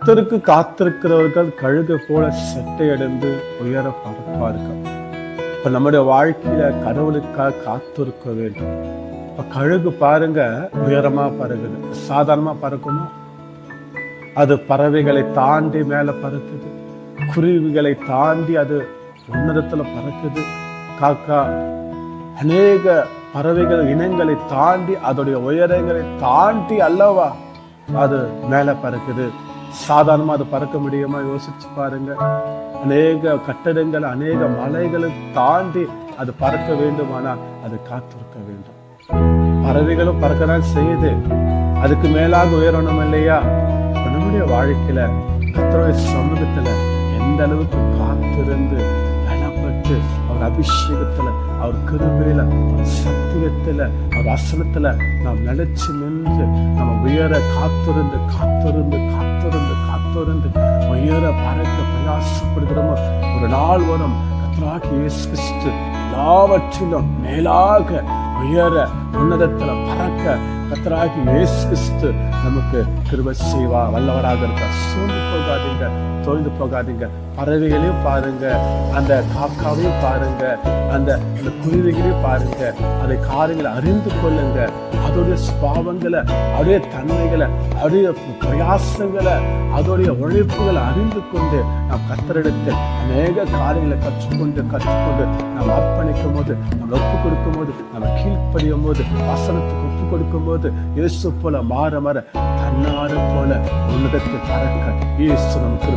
கர்த்தருக்கு காத்திருக்கிறவர்கள் கழுகு போல செட்டையடைந்து உயர பார்ப்பார்கள். இப்ப நம்முடைய வாழ்க்கையில கடவுளுக்காக காத்திருக்க வேண்டும். இப்ப கழுகு பாருங்க உயரமா பறகுது சாதாரணமா பறக்குமா? அது பறவைகளை தாண்டி மேல பறக்குது. குருவிகளை தாண்டி அது உன்னதத்துல பறக்குது. காக்கா அநேக பறவைகள் இனங்களை தாண்டி அதோடைய உயரங்களை தாண்டி அல்லவா அது மேல பறக்குது. சாதாரணமா அது பறக்க முடியுமா யோசிச்சு பாருங்க. அநேக கட்டடங்கள் அநேக மலைகளை தாண்டி அது பறக்க வேண்டுமானால் அது காத்திருக்க வேண்டும். பறவைகளும் பறக்கதான் செய்யுது. அதுக்கு மேலாக உயரணும் இல்லையா? நம்முடைய வாழ்க்கையில கத்தருடைய சமூகத்துல எந்த அளவுக்கு காத்திருந்து பலப்பட்டு அவர் அபிஷேகத்துல அவர் கிருபையில அவர் சத்தியத்துல அவர் அசனத்துல நாம் நிலைச்சு நின்று நம்ம உயர காத்திருந்து காத்திருந்து காத்து தொடர்ந்து உயர பறக்க பிரயாசப்படுகிறோமோ? ஒரு நாள் வரும் கத்ராகி இயேசு கிறிஸ்து எல்லாவற்றிலும் மேலாக உயர உன்னதத்துல பறக்க கத்தராகி இயேசு நமக்கு கிருப செய்வா வல்லவராக இருக்க சோர்ந்து போகாதீங்க தொழுந்து போகாதீங்க. பறவைகளையும் பாருங்க அந்த காக்காவையும் பாருங்க அந்த அந்த குருவிகளையும் பாருங்க. அதை காரியங்களை அறிந்து கொள்ளுங்க. அதோடைய சுபாவங்களை அதோடைய தன்மைகளை அதோடைய பிரயாசங்களை அதோடைய உழைப்புகளை அறிந்து கொண்டு நாம் கத்தரிடத்தில் அநேக காரியங்களை கற்றுக்கொண்டு கற்றுக்கொண்டு நாம் அர்ப்பணிக்கும் போது நம்ம ஒப்பு கொடுக்கும் போது நம்ம கீழ்ப்படியும் போது வசனத்துக்கு ஒப்பு கொடுக்கும் போது இயேசு போல மாற மாற தன்னாறு போல உன்னதத்தை பறக்க இயேசு நமக்கு